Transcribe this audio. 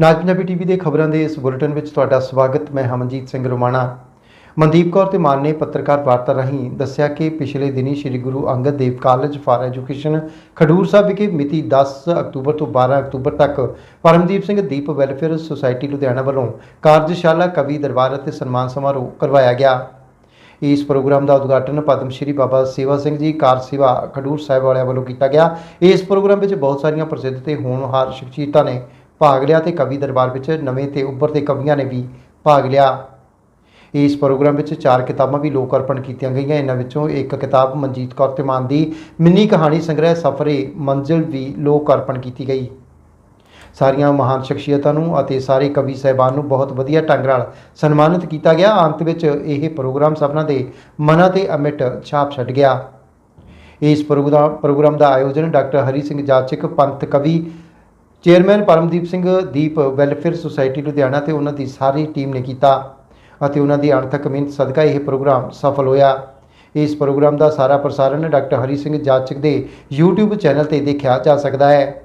ਨਾਜ Punjabi TV ਦੇ ਖਬਰਾਂ ਦੇ ਇਸ ਬੁਲੇਟਿਨ ਵਿੱਚ ਤੁਹਾਡਾ ਸਵਾਗਤ, ਮੈਂ ਹਮਨਜੀਤ ਸਿੰਘ ਰੋਮਾਣਾ। ਮਨਦੀਪ ਕੌਰ ਤੇ ਮਾਨ ਨੇ ਪੱਤਰਕਾਰ ਵਾਰਤਾ ਰਾਹੀਂ ਦੱਸਿਆ ਕਿ ਪਿਛਲੇ ਦਿਨੀ Sri Guru Angad Dev college for education Khadur Sahib ਵਿਖੇ ਮਿਤੀ 10 ਅਕਤੂਬਰ ਤੋਂ 12 ਅਕਤੂਬਰ ਤੱਕ ਪਰਮਦੀਪ ਸਿੰਘ ਦੀਪ ਵੈਲਫੇਅਰ ਸੁਸਾਇਟੀ ਲੁਧਿਆਣਾ ਵੱਲੋਂ ਕਾਰਜਸ਼ਾਲਾ, ਕਵੀ ਦਰਬਾਰ ਅਤੇ ਸਨਮਾਨ ਸਮਾਰੋਹ ਕਰਵਾਇਆ ਗਿਆ। ਇਸ ਪ੍ਰੋਗਰਾਮ ਦਾ ਉਦਘਾਟਨ ਪਦਮ ਸ਼੍ਰੀ ਬਾਬਾ ਸੇਵਾ ਸਿੰਘ ਜੀ, ਕਾਰ ਸੇਵਾ ਖਡੂਰ ਸਾਹਿਬ ਵਾਲਿਆਂ ਵੱਲੋਂ ਕੀਤਾ ਗਿਆ। ਇਸ ਪ੍ਰੋਗਰਾਮ ਵਿੱਚ ਬਹੁਤ ਸਾਰੀਆਂ ਪ੍ਰਸਿੱਧ ਤੇ ਹੋਣਹਾਰ ਸ਼ਖਸੀਅਤਾਂ ਨੇ ਭਾਗ ਲਿਆ ਤੇ ਕਵੀ ਦਰਬਾਰ ਵਿੱਚ ਨਵੇਂ ਤੇ ਉੱਭਰਦੇ ਕਵੀਆਂ ਨੇ ਵੀ ਭਾਗ ਲਿਆ। ਇਸ ਪ੍ਰੋਗਰਾਮ ਵਿੱਚ ਚਾਰ ਕਿਤਾਬਾਂ ਵੀ ਲੋਕ ਅਰਪਣ ਕੀਤੀਆਂ ਗਈਆਂ। ਇਹਨਾਂ ਵਿੱਚੋਂ ਇੱਕ ਕਿਤਾਬ ਮਨਜੀਤ ਕੌਰ ਤਿਮਾਨ ਦੀ ਮਿੰਨੀ ਕਹਾਣੀ ਸੰਗ੍ਰਹਿ ਸਫਰੇ ਮੰਜ਼ਿਲ ਵੀ ਲੋਕ ਅਰਪਣ ਕੀਤੀ ਗਈ। ਸਾਰੀਆਂ ਮਹਾਨ ਸ਼ਖਸੀਅਤਾਂ ਨੂੰ ਅਤੇ ਸਾਰੇ ਕਵੀ ਸਹਿਬਾਨ ਨੂੰ ਬਹੁਤ ਵਧੀਆ ਢੰਗ ਨਾਲ ਸਨਮਾਨਿਤ ਕੀਤਾ ਗਿਆ। ਅੰਤ ਵਿੱਚ ਇਹ ਪ੍ਰੋਗਰਾਮ ਸਭਨਾਂ ਦੇ ਮਨਾਂ ਤੇ ਅਮਿਟ ਛਾਪ ਛੱਡ ਗਿਆ। ਇਸ ਪ੍ਰੋਗਰਾਮ ਪ੍ਰੋਗਰਾਮ ਦਾ ਆਯੋਜਨ ਡਾਕਟਰ ਹਰੀ ਸਿੰਘ ਜਾਚਕ, ਪੰਥ ਕਵੀ chairman Paramdeep Singh Deep welfare society Ludhiana ਤੇ ਉਹਨਾਂ ਦੀ ਸਾਰੀ ਟੀਮ ਨੇ ਕੀਤਾ ਅਤੇ ਉਹਨਾਂ ਦੀ ਅਣਥੱਕ ਮਿਹਨਤ ਸਦਕਾ ਇਹ ਪ੍ਰੋਗਰਾਮ ਸਫਲ ਹੋਇਆ। ਇਸ ਪ੍ਰੋਗਰਾਮ ਦਾ ਸਾਰਾ ਪ੍ਰਸਾਰਣ ਡਾਕਟਰ ਹਰੀ ਸਿੰਘ ਜਾਚਕ ਦੇ YouTube ਚੈਨਲ ਤੇ ਦੇਖਿਆ ਜਾ ਸਕਦਾ ਹੈ।